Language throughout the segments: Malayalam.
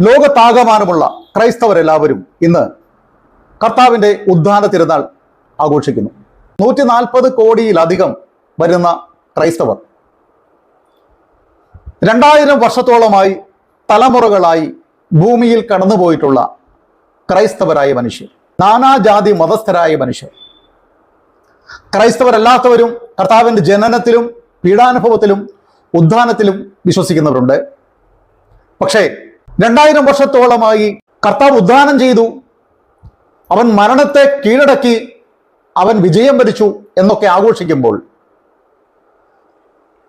ലോകത്താകമാനമുള്ള ക്രൈസ്തവരെല്ലാവരും ഇന്ന് കർത്താവിന്റെ ഉദ്ധാന തിരുനാൾ ആഘോഷിക്കുന്നു. നൂറ്റി നാൽപ്പത് കോടിയിലധികം വരുന്ന ക്രൈസ്തവർ. രണ്ടായിരം വർഷത്തോളമായി തലമുറകളായി ഭൂമിയിൽ കടന്നുപോയിട്ടുള്ള ക്രൈസ്തവരായ മനുഷ്യർ നാനാജാതി മതസ്ഥരായ മനുഷ്യർ. ക്രൈസ്തവരല്ലാത്തവരും കർത്താവിന്റെ ജനനത്തിലും പീഡാനുഭവത്തിലും ഉദ്ധാനത്തിലും വിശ്വസിക്കുന്നവരുണ്ട്. പക്ഷേ രണ്ടായിരം വർഷത്തോളമായി കർത്താവ് ഉദ്ധാനം ചെയ്തു. അവൻ മരണത്തെ കീഴടക്കി. അവൻ വിജയം വരിച്ചു എന്നൊക്കെ ആഘോഷിക്കുമ്പോൾ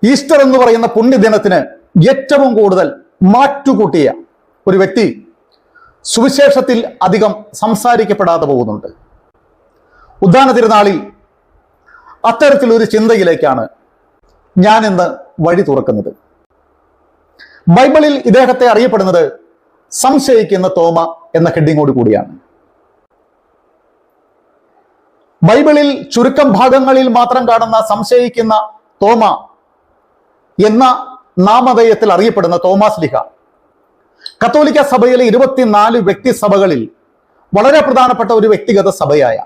ഈസ്റ്റർ എന്ന് പറയുന്ന പുണ്യദിനത്തിന് ഏറ്റവും കൂടുതൽ മാറ്റുകൂട്ടിയ ഒരു വ്യക്തി സുവിശേഷത്തിൽ അധികം സംസാരിക്കപ്പെടാതെ പോകുന്നുണ്ട്. ഉദ്ധാന തിരുനാളിൽ അത്തരത്തിലൊരു ചിന്തയിലേക്കാണ് ഞാൻ ഇന്ന് വഴി തുറക്കുന്നത്. ബൈബിളിൽ ഇദ്ദേഹത്തെ അറിയപ്പെടുന്നത് സംശയിക്കുന്ന തോമ എന്ന ഹെഡിങ്ങോട് കൂടിയാണ്. ബൈബിളിൽ ചുരുക്കം ഭാഗങ്ങളിൽ മാത്രം കാണുന്ന സംശയിക്കുന്ന തോമ എന്ന നാമധേയത്തിൽ അറിയപ്പെടുന്ന തോമാസ് ലിഹ. കത്തോലിക്ക സഭയിലെ ഇരുപത്തിനാല് വ്യക്തി സഭകളിൽ വളരെ പ്രധാനപ്പെട്ട ഒരു വ്യക്തിഗത സഭയായ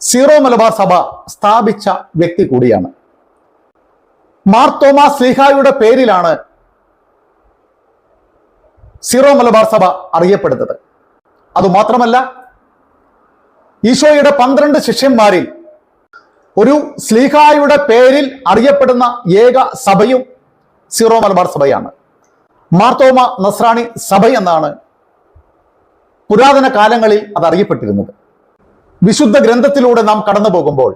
സീറോ മലബാർ സഭ സ്ഥാപിച്ച വ്യക്തി കൂടിയാണ്. മാർ തോമാസ് ലിഹായുടെ പേരിലാണ് സീറോ മലബാർ സഭ അറിയപ്പെടുന്നത്. അതുമാത്രമല്ല ഈശോയുടെ പന്ത്രണ്ട് ശിഷ്യന്മാരിൽ ഒരു സ്ലീഹായുടെ പേരിൽ അറിയപ്പെടുന്ന ഏക സഭയും സീറോ മലബാർ സഭയാണ്. മാർത്തോമ നസ്രാണി സഭ എന്നാണ് പുരാതന കാലങ്ങളിൽ അത് അറിയപ്പെട്ടിരുന്നത്. വിശുദ്ധ ഗ്രന്ഥത്തിലൂടെ നാം കടന്നു പോകുമ്പോൾ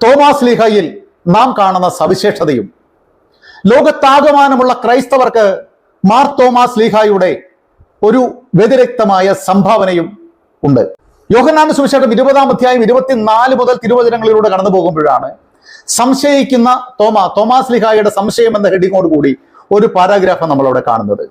തോമാസ് ലീഹയിൽ നാം കാണുന്ന സവിശേഷതയും ലോകത്താകമാനമുള്ള ക്രൈസ്തവർക്ക് മാർ തോമാസ് ലീഹായുടെ ഒരു വ്യതിരക്തമായ സംഭാവനയും ഉണ്ട്. യോഹന്നാന്റെ സുവിശേഷം ഇരുപതാം അധ്യായം ഇരുപത്തിനാല് മുതൽ തിരുവചനങ്ങളിലൂടെ കടന്നു പോകുമ്പോഴാണ് സംശയിക്കുന്ന തോമ തോമാസ് ലിഹായുടെ സംശയം എന്ന ഹെഡിങ്ങോട് കൂടി ഒരു പാരാഗ്രാഫ് നമ്മളവിടെ കാണുന്നത്.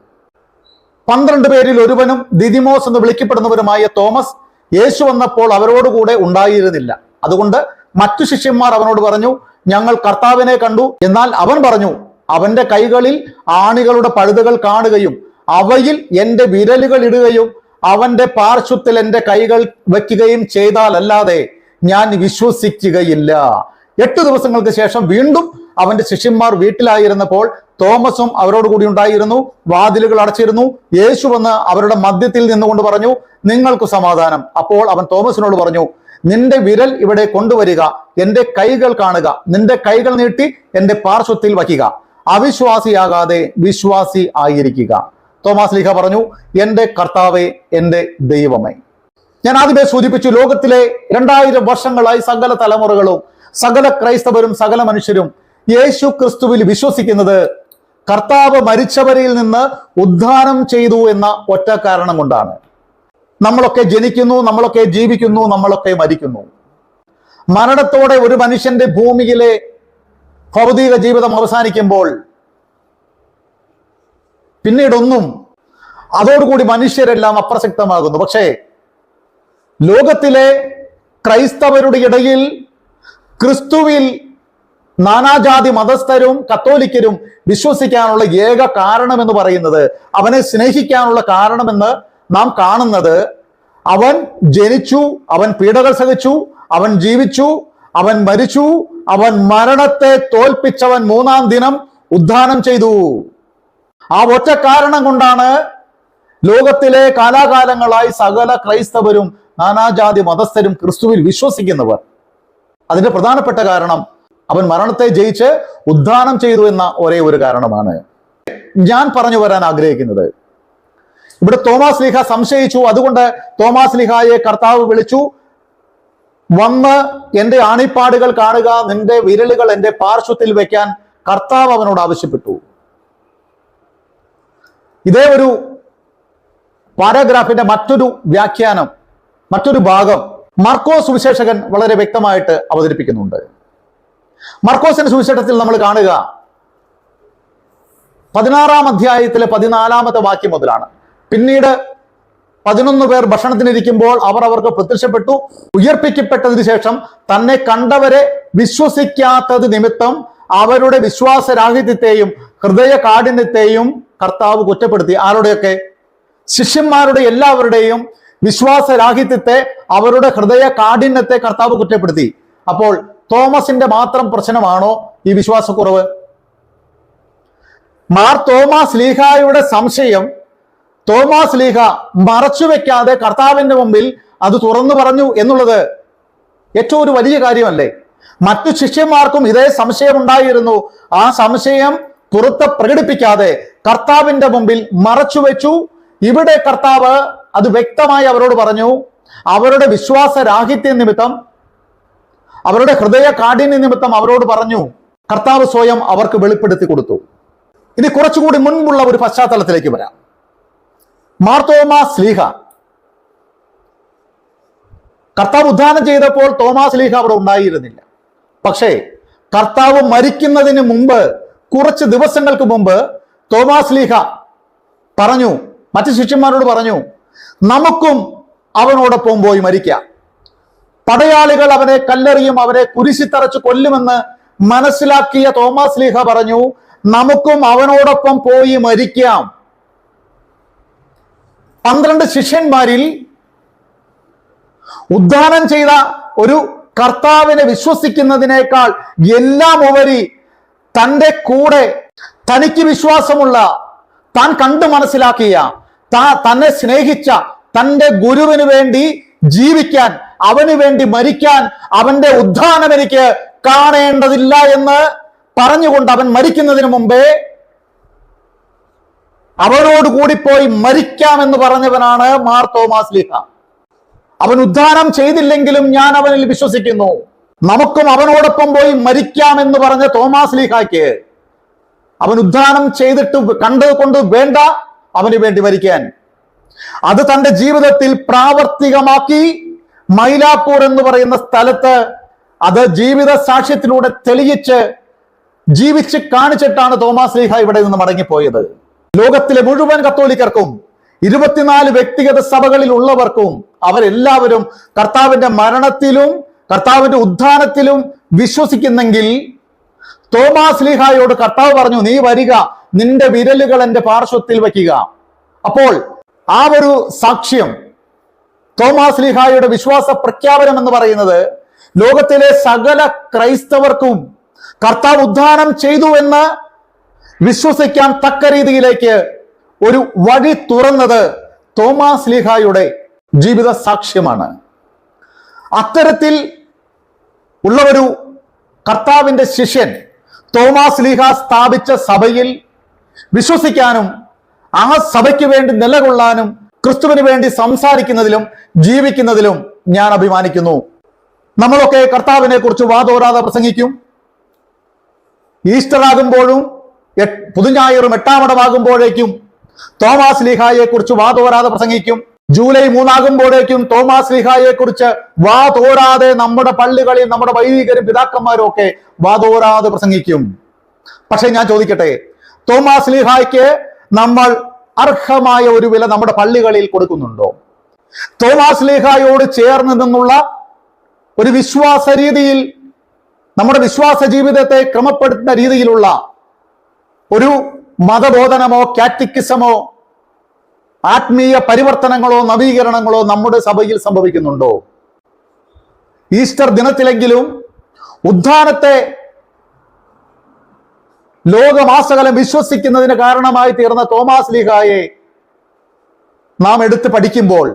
പന്ത്രണ്ട് പേരിൽ ഒരുവനും ദിദിമോസ് എന്ന് വിളിക്കപ്പെടുന്നവരുമായ തോമസ് യേശു വന്നപ്പോൾ അവരോടുകൂടെ ഉണ്ടായിരുന്നില്ല. അതുകൊണ്ട് മറ്റു ശിഷ്യന്മാർ അവനോട് പറഞ്ഞു ഞങ്ങൾ കർത്താവിനെ കണ്ടു എന്നാൽ അവൻ പറഞ്ഞു അവന്റെ കൈകളിൽ ആണികളുടെ പഴുതുകൾ കാണുകയും അവയിൽ എന്റെ വിരലുകൾ ഇടുകയും അവന്റെ പാർശ്വത്തിൽ എന്റെ കൈകൾ വയ്ക്കുകയും ചെയ്താലല്ലാതെ ഞാൻ വിശ്വസിക്കുകയില്ല. എട്ട് ദിവസങ്ങൾക്ക് ശേഷം വീണ്ടും അവന്റെ ശിഷ്യന്മാർ വീട്ടിലായിരുന്നപ്പോൾ തോമസും അവരോട് കൂടി ഉണ്ടായിരുന്നു. വാതിലുകൾ അടച്ചിരുന്നു. യേശു വന്ന് അവരുടെ മധ്യത്തിൽ നിന്നുകൊണ്ട് പറഞ്ഞു നിങ്ങൾക്ക് സമാധാനം. അപ്പോൾ അവൻ തോമസിനോട് പറഞ്ഞു നിന്റെ വിരൽ ഇവിടെ കൊണ്ടുവരിക എന്റെ കൈകൾ കാണുക നിന്റെ കൈകൾ നീട്ടി എന്റെ പാർശ്വത്തിൽ വയ്ക്കുക. അവിശ്വാസിയാകാതെ വിശ്വാസി ആയിരിക്കുക. തോമാസ് ലീഹ പറഞ്ഞു എന്റെ കർത്താവെ എന്റെ ദൈവമേ. ഞാൻ ആദ്യമേ സൂചിപ്പിച്ചു ലോകത്തിലെ രണ്ടായിരം വർഷങ്ങളായി സകല തലമുറകളും സകല ക്രൈസ്തവരും സകല മനുഷ്യരും യേശു ക്രിസ്തുവിൽ വിശ്വസിക്കുന്നത് കർത്താവ് മരിച്ചവരിൽ നിന്ന് ഉദ്ധാനം ചെയ്തു എന്ന ഒറ്റ കാരണം കൊണ്ടാണ്. നമ്മളൊക്കെ ജനിക്കുന്നു നമ്മളൊക്കെ ജീവിക്കുന്നു നമ്മളൊക്കെ മരിക്കുന്നു. മരണത്തോടെ ഒരു മനുഷ്യന്റെ ഭൂമിയിലെ ഭൗതിക ജീവിതം അവസാനിക്കുമ്പോൾ പിന്നീടൊന്നും അതോടുകൂടി മനുഷ്യരെല്ലാം അപ്രസക്തമാകുന്നു. പക്ഷേ ലോകത്തിലെ ക്രൈസ്തവരുടെ ഇടയിൽ ക്രിസ്തുവിൽ നാനാജാതി മതസ്ഥരും കത്തോലിക്കരും വിശ്വസിക്കാനുള്ള ഏക കാരണം എന്ന് പറയുന്നത് അവനെ സ്നേഹിക്കാനുള്ള കാരണമെന്ന് നാം കാണുന്നത്. അവൻ ജനിച്ചു അവൻ പീഡകൾ സഹിച്ചു അവൻ ജീവിച്ചു അവൻ മരിച്ചു അവൻ മരണത്തെ തോൽപ്പിച്ചവൻ മൂന്നാം ദിനം ഉദ്ധാനം ചെയ്തു. ആ ഒറ്റ കാരണം കൊണ്ടാണ് ലോകത്തിലെ കാലാകാലങ്ങളായി സകല ക്രൈസ്തവരും നാനാജാതി മതസ്ഥരും ക്രിസ്തുവിൽ വിശ്വസിക്കുന്നവർ. അതിന്റെ പ്രധാനപ്പെട്ട കാരണം അവൻ മരണത്തെ ജയിച്ച് ഉദ്ധാനം ചെയ്തു എന്ന ഒരേ ഒരു കാരണമാണ്. ഞാൻ പറഞ്ഞു വരാൻ ആഗ്രഹിക്കുന്നത്. ഇവിടെ തോമാസ് ലിഹ സംശയിച്ചു. അതുകൊണ്ട് തോമാസ് ലിഹായെ കർത്താവ് വിളിച്ചു. വന്ന് എന്റെ ആണിപ്പാടുകൾ കാണുക നിന്റെ വിരലുകൾ എന്റെ പാർശ്വത്തിൽ വെക്കാൻ കർത്താവ് അവനോട് ആവശ്യപ്പെട്ടു. ഇതേ ഒരു പാരാഗ്രാഫിന്റെ മറ്റൊരു വ്യാഖ്യാനം മറ്റൊരു ഭാഗം മർക്കോസ് സുവിശേഷകൻ വളരെ വ്യക്തമായിട്ട് അവതരിപ്പിക്കുന്നുണ്ട്. മർക്കോസിന്റെ സുവിശേഷത്തിൽ നമ്മൾ കാണുക പതിനാറാം അധ്യായത്തിലെ പതിനാലാമത്തെ വാക്യം മുതലാണ്. പിന്നീട് പതിനൊന്ന് പേർ ഭക്ഷണത്തിനിരിക്കുമ്പോൾ അവർ അവർക്ക് പ്രത്യക്ഷപ്പെട്ടു. ഉയർപ്പിക്കപ്പെട്ടതിന് ശേഷം തന്നെ കണ്ടവരെ വിശ്വസിക്കാത്തത് നിമിത്തം അവരുടെ വിശ്വാസരാഹിത്യത്തെയും ഹൃദയ കാഠിന്യത്തെയും കർത്താവ് കുറ്റപ്പെടുത്തി. ആരുടെയൊക്കെ? ശിഷ്യന്മാരുടെ എല്ലാവരുടെയും വിശ്വാസരാഹിത്യത്തെ അവരുടെ ഹൃദയ കാഠിന്യത്തെ കർത്താവ് കുറ്റപ്പെടുത്തി. അപ്പോൾ തോമസിന്റെ മാത്രം പ്രശ്നമാണോ ഈ വിശ്വാസക്കുറവ്? മാർ തോമസ് ലീഹായുടെ സംശയം തോമാസ് ലീഹ മറച്ചു വെക്കാതെ കർത്താവിന്റെ മുമ്പിൽ അത് തുറന്നു പറഞ്ഞു എന്നുള്ളത് ഏറ്റവും ഒരു വലിയ കാര്യമല്ലേ? മറ്റു ശിഷ്യന്മാർക്കും ഇതേ സംശയം ഉണ്ടായിരുന്നു. ആ സംശയം പുറത്ത് പ്രകടിപ്പിക്കാതെ കർത്താവിന്റെ മുമ്പിൽ മറച്ചു വെച്ചു. ഇവിടെ കർത്താവ് അത് വ്യക്തമായി അവരോട് പറഞ്ഞു. അവരുടെ വിശ്വാസ രാഹിത്യ നിമിത്തം അവരുടെ ഹൃദയ കാഠിന്യ നിമിത്തം അവരോട് പറഞ്ഞു. കർത്താവ് സ്വയം അവർക്ക് വെളിപ്പെടുത്തി കൊടുത്തു. ഇനി കുറച്ചുകൂടി മുൻപുള്ള ഒരു പശ്ചാത്തലത്തിലേക്ക് വരാം. മാർത്തോമാ സ്ലീഹ. കർത്താവ് ഉദ്ധാനം ചെയ്തപ്പോൾ തോമാസ് ലീഹ അവിടെ ഉണ്ടായിരുന്നില്ല. പക്ഷേ കർത്താവ് മരിക്കുന്നതിന് മുമ്പ് കുറച്ച് ദിവസങ്ങൾക്ക് മുമ്പ് തോമാസ് ലീഹ പറഞ്ഞു മറ്റു ശിഷ്യന്മാരോട് പറഞ്ഞു നമുക്കും അവനോടൊപ്പം പോയി മരിക്കാം. പടയാളികൾ അവനെ കല്ലെറിയും അവരെ കുരിശിത്തറച്ച് കൊല്ലുമെന്ന് മനസ്സിലാക്കിയ തോമസ് ലീഹ പറഞ്ഞു നമുക്കും അവനോടൊപ്പം പോയി മരിക്കാം. പന്ത്രണ്ട് ശിഷ്യന്മാരിൽ ഉദ്ധാനം ചെയ്ത ഒരു കർത്താവിനെ വിശ്വസിക്കുന്നതിനേക്കാൾ എല്ലാം ഉപരി തന്റെ കൂടെ തനിക്ക് വിശ്വാസമുള്ള താൻ കണ്ടു മനസ്സിലാക്കിയ താ തന്നെ സ്നേഹിച്ച തന്റെ ഗുരുവിന് വേണ്ടി ജീവിക്കാൻ അവന് വേണ്ടി മരിക്കാൻ അവന്റെ ഉദ്ധാനം എനിക്ക് കാണേണ്ടതില്ല എന്ന് പറഞ്ഞുകൊണ്ട് അവൻ മരിക്കുന്നതിന് മുമ്പേ അവനോട് കൂടി പോയി മരിക്കാമെന്ന് പറഞ്ഞവനാണ് മാർ തോമാസ് ലീഹ. അവൻ ഉദ്ധാനം ചെയ്തില്ലെങ്കിലും ഞാൻ അവനിൽ വിശ്വസിക്കുന്നു. നമുക്കും അവനോടൊപ്പം പോയി മരിക്കാമെന്ന് പറഞ്ഞ തോമാസ് ലീഹായ്ക്ക് അവൻ ഉദ്ധാനം ചെയ്തിട്ട് കണ്ടത് കൊണ്ട് വേണ്ട അവന് വേണ്ടി മരിക്കാൻ. അത് തന്റെ ജീവിതത്തിൽ പ്രാവർത്തികമാക്കി മൈലാപ്പൂർ എന്ന് പറയുന്ന സ്ഥലത്ത് അത് ജീവിത സാക്ഷ്യത്തിലൂടെ തെളിയിച്ച് ജീവിച്ച് കാണിച്ചിട്ടാണ് തോമാസ് ലീഹ ഇവിടെ നിന്ന് മടങ്ങിപ്പോയത്. ലോകത്തിലെ മുഴുവൻ കത്തോലിക്കർക്കും ഇരുപത്തിനാല് വ്യക്തിഗത സഭകളിൽ ഉള്ളവർക്കും അവരെല്ലാവരും കർത്താവിന്റെ മരണത്തിലും കർത്താവിന്റെ ഉദ്ധാനത്തിലും വിശ്വസിക്കുന്നെങ്കിൽ തോമാസ് ലീഹായോട് കർത്താവ് പറഞ്ഞു നീ വരിക നിന്റെ വിരലുകൾ എന്റെ പാർശ്വത്തിൽ വയ്ക്കുക. അപ്പോൾ ആ ഒരു സാക്ഷ്യം തോമാസ് ലീഹായുടെ വിശ്വാസ പ്രഖ്യാപനം എന്ന് പറയുന്നത് ലോകത്തിലെ സകല ക്രൈസ്തവർക്കും കർത്താവ് ഉദ്ധാനം ചെയ്തു എന്ന് വിശ്വസിക്കാൻ തക്ക രീതിയിലേക്ക് ഒരു വഴി തുറന്നത് തോമാസ് ലീഹായുടെ ജീവിത സാക്ഷ്യമാണ്. അത്തരത്തിൽ ഉള്ള ഒരു കർത്താവിന്റെ ശിഷ്യൻ തോമാസ് ലീഹ സ്ഥാപിച്ച സഭയിൽ വിശ്വസിക്കാനും ആ സഭയ്ക്ക് വേണ്ടി നിലകൊള്ളാനും ക്രിസ്തുവിന് വേണ്ടി സംസാരിക്കുന്നതിലും ജീവിക്കുന്നതിലും ഞാൻ അഭിമാനിക്കുന്നു. നമ്മളൊക്കെ കർത്താവിനെ കുറിച്ച് വാതോരാതെ പ്രസംഗിക്കും. ഈസ്റ്റർ ആകുമ്പോഴും എട്ട് പുതുഞായറും എട്ടാമടമാകുമ്പോഴേക്കും തോമാസ് ലിഹായെ കുറിച്ച് വാ തോരാതെ പ്രസംഗിക്കും. ജൂലൈ മൂന്നാകുമ്പോഴേക്കും തോമാസ് ലിഹായെ കുറിച്ച് വാ തോരാതെ നമ്മുടെ പള്ളികളിൽ നമ്മുടെ വൈദികരും പിതാക്കന്മാരും ഒക്കെ വാ തോരാതെ പ്രസംഗിക്കും. പക്ഷെ ഞാൻ ചോദിക്കട്ടെ തോമാസ് ലിഹായ്ക്ക് നമ്മൾ അർഹമായ ഒരു വില നമ്മുടെ പള്ളികളിൽ കൊടുക്കുന്നുണ്ടോ? തോമാസ് ലിഹായോട് ചേർന്ന് നിന്നുള്ള ഒരു വിശ്വാസ രീതിയിൽ നമ്മുടെ വിശ്വാസ ജീവിതത്തെ ക്രമപ്പെടുത്തുന്ന രീതിയിലുള്ള ഒരു മതബോധനമോ കാറ്റിക്കിസമോ ആത്മീയ പരിവർത്തനങ്ങളോ നവീകരണങ്ങളോ നമ്മുടെ സഭയിൽ സംഭവിക്കുന്നുണ്ടോ? ഈസ്റ്റർ ദിനത്തിലെങ്കിലും ഉദ്ധാനത്തെ ലോകമാസകലം വിശ്വസിക്കുന്നതിന് കാരണമായി തീർന്ന തോമാസ് ലീഹായെ നാം എടുത്ത് പഠിക്കുമ്പോൾ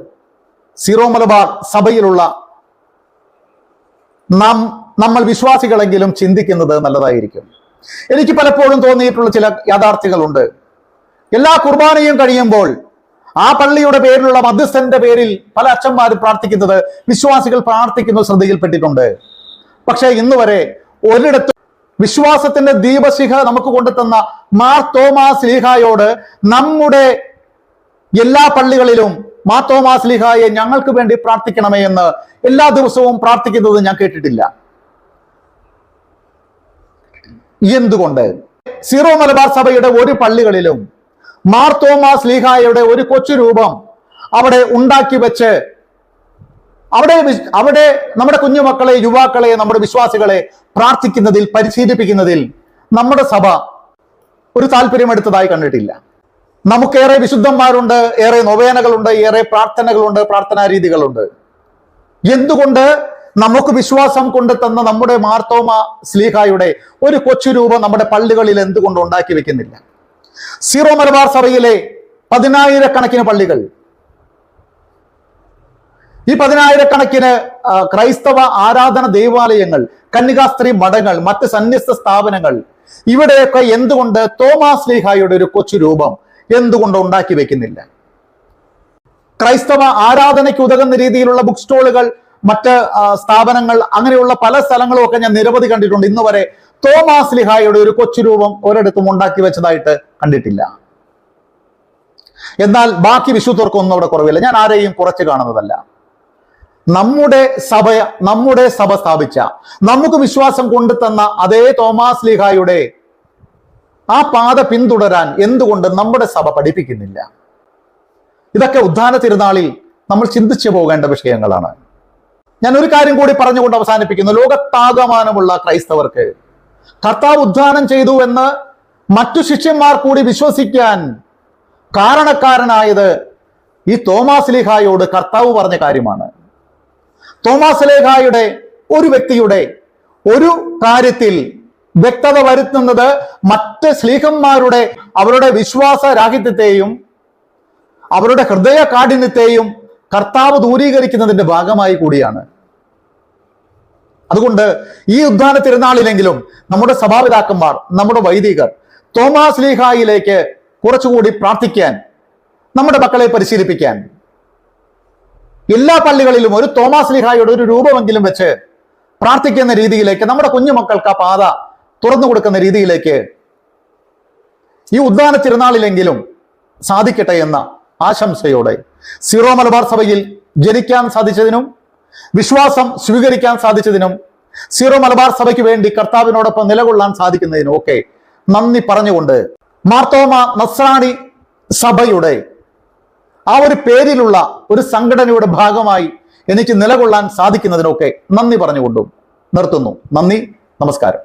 സീറോ മലബാർ സഭയിലുള്ള നാം നമ്മൾ വിശ്വാസികളെങ്കിലും ചിന്തിക്കുന്നത് നല്ലതായിരിക്കും. എനിക്ക് പലപ്പോഴും തോന്നിയിട്ടുള്ള ചില യാഥാർത്ഥ്യങ്ങളുണ്ട്. എല്ലാ കുർബാനയും കഴിയുമ്പോൾ ആ പള്ളിയുടെ പേരിലുള്ള മധ്യസ്ഥന്റെ പേരിൽ പല അച്ഛന്മാരും പ്രാർത്ഥിക്കുന്നത് വിശ്വാസികൾ പ്രാർത്ഥിക്കുന്നത് ശ്രദ്ധയിൽപ്പെട്ടിട്ടുണ്ട്. പക്ഷേ ഇന്ന് വരെ ഒരിടത്തും വിശ്വാസത്തിന്റെ ദീപശിഖ നമുക്ക് കൊണ്ടുതന്ന മാർ തോമാസ് ലീഹായോട് നമ്മുടെ എല്ലാ പള്ളികളിലും മാർ തോമാസ് ലീഹായെ ഞങ്ങൾക്ക് വേണ്ടി പ്രാർത്ഥിക്കണമേ എന്ന് എല്ലാ ദിവസവും പ്രാർത്ഥിക്കുന്നത് ഞാൻ കേട്ടിട്ടില്ല. എന്തുകൊണ്ട്? സീറോ മലബാർ സഭയുടെ ഒരു പള്ളികളിലും മാർ തോമാസ് ലീഹായുടെ ഒരു കൊച്ചു രൂപം അവിടെ ഉണ്ടാക്കി വെച്ച് അവിടെ അവിടെ നമ്മുടെ കുഞ്ഞുമക്കളെ യുവാക്കളെ നമ്മുടെ വിശ്വാസികളെ പ്രാർത്ഥിക്കുന്നതിൽ പരിശീലിപ്പിക്കുന്നതിൽ നമ്മുടെ സഭ ഒരു താല്പര്യമെടുത്തതായി കണ്ടിട്ടില്ല. നമുക്കേറെ വിശുദ്ധന്മാരുണ്ട് ഏറെ നൊവേനകളുണ്ട് ഏറെ പ്രാർത്ഥനകളുണ്ട് പ്രാർത്ഥനാ രീതികളുണ്ട് എന്തുകൊണ്ട് നമുക്ക് വിശ്വാസം കൊണ്ട് തന്ന നമ്മുടെ മാർത്തോമ സ്ലീഹായുടെ ഒരു കൊച്ചു രൂപം നമ്മുടെ പള്ളികളിൽ എന്തുകൊണ്ട് ഉണ്ടാക്കി വെക്കുന്നില്ല? സീറോ മലബാർ സഭയിലെ പതിനായിരക്കണക്കിന് പള്ളികൾ. ഈ പതിനായിരക്കണക്കിന് ക്രൈസ്തവ ആരാധന ദേവാലയങ്ങൾ കന്യകാസ്ത്രീ മഠങ്ങൾ മറ്റ് സന്യസ്ത സ്ഥാപനങ്ങൾ ഇവിടെയൊക്കെ എന്തുകൊണ്ട് തോമാസ് ലീഹായുടെ ഒരു കൊച്ചു രൂപം എന്തുകൊണ്ട് ഉണ്ടാക്കി വെക്കുന്നില്ല? ക്രൈസ്തവ ആരാധനയ്ക്ക് ഉതകുന്ന രീതിയിലുള്ള ബുക്ക് സ്റ്റോളുകൾ മറ്റ് സ്ഥാപനങ്ങൾ അങ്ങനെയുള്ള പല സ്ഥലങ്ങളും ഒക്കെ ഞാൻ നിരവധി കണ്ടിട്ടുണ്ട്. ഇന്ന് വരെ തോമാസ് ലിഹായുടെ ഒരു കൊച്ചു രൂപം ഒരിടത്തും ഉണ്ടാക്കി വെച്ചതായിട്ട് കണ്ടിട്ടില്ല. എന്നാൽ ബാക്കി വിശുദ്ധർക്കൊന്നും അവിടെ കുറവില്ല. ഞാൻ ആരെയും കുറച്ച് കാണുന്നതല്ല. നമ്മുടെ സഭ നമ്മുടെ സഭ സ്ഥാപിച്ച നമുക്ക് വിശ്വാസം കൊണ്ടു തന്ന അതേ തോമാസ് ലീഹായുടെ ആ പാത പിന്തുടരാൻ എന്തുകൊണ്ട് നമ്മുടെ സഭ പഠിപ്പിക്കുന്നില്ല? ഇതൊക്കെ ഉദ്ധാന തിരുനാളിൽ നമ്മൾ ചിന്തിച്ചു പോകേണ്ട വിഷയങ്ങളാണ്. ഞാൻ ഒരു കാര്യം കൂടി പറഞ്ഞുകൊണ്ട് അവസാനിപ്പിക്കുന്നു. ലോകത്താകമാനമുള്ള ക്രൈസ്തവർക്ക് കർത്താവ് ഉദ്ധാനം ചെയ്തു എന്ന് മറ്റു ശിഷ്യന്മാർ കൂടി വിശ്വസിക്കാൻ കാരണക്കാരനായത് ഈ തോമാസ് ലേഖായോട് കർത്താവ് പറഞ്ഞ കാര്യമാണ്. തോമാസ് ലേഖായുടെ ഒരു വ്യക്തിയുടെ ഒരു കാര്യത്തിൽ വ്യക്തത വരുത്തുന്നത് മറ്റ് സ്ലീഹന്മാരുടെ അവരുടെ വിശ്വാസ രാഹിത്യത്തെയും അവരുടെ ഹൃദയ കാഠിന്യത്തെയും കർത്താവ് ദൂരീകരിക്കുന്നതിന്റെ ഭാഗമായി കൂടിയാണ്. അതുകൊണ്ട് ഈ ഉദ്ധാന തിരുനാളിലെങ്കിലും നമ്മുടെ സഭാപിതാക്കന്മാർ നമ്മുടെ വൈദികർ തോമാസ് ലീഹായിലേക്ക് കുറച്ചുകൂടി പ്രാർത്ഥിക്കാൻ നമ്മുടെ മക്കളെ പരിശീലിപ്പിക്കാൻ. എല്ലാ പള്ളികളിലും ഒരു തോമാസ് ലീഹായുടെ ഒരു രൂപമെങ്കിലും വെച്ച് പ്രാർത്ഥിക്കുന്ന രീതിയിലേക്ക് നമ്മുടെ കുഞ്ഞുമക്കൾക്ക് ആ പാത തുറന്നു കൊടുക്കുന്ന രീതിയിലേക്ക് ഈ ഉദ്ധാന തിരുനാളിലെങ്കിലും സാധിക്കട്ടെ എന്ന ആശംസയോടെ സീറോ മലബാർ സഭയിൽ ജനിക്കാൻ സാധിച്ചതിനും വിശ്വാസം സ്വീകരിക്കാൻ സാധിച്ചതിനും സീറോ മലബാർ സഭയ്ക്ക് വേണ്ടി കർത്താവിനോടൊപ്പം നിലകൊള്ളാൻ സാധിക്കുന്നതിനും ഒക്കെ നന്ദി പറഞ്ഞുകൊണ്ട് മാർത്തോമ നസ്രാണി സഭയുടെ ആ ഒരു പേരിലുള്ള ഒരു സംഘടനയുടെ ഭാഗമായി എനിക്ക് നിലകൊള്ളാൻ സാധിക്കുന്നതിനൊക്കെ നന്ദി പറഞ്ഞുകൊണ്ടും നിർത്തുന്നു. നന്ദി നമസ്കാരം.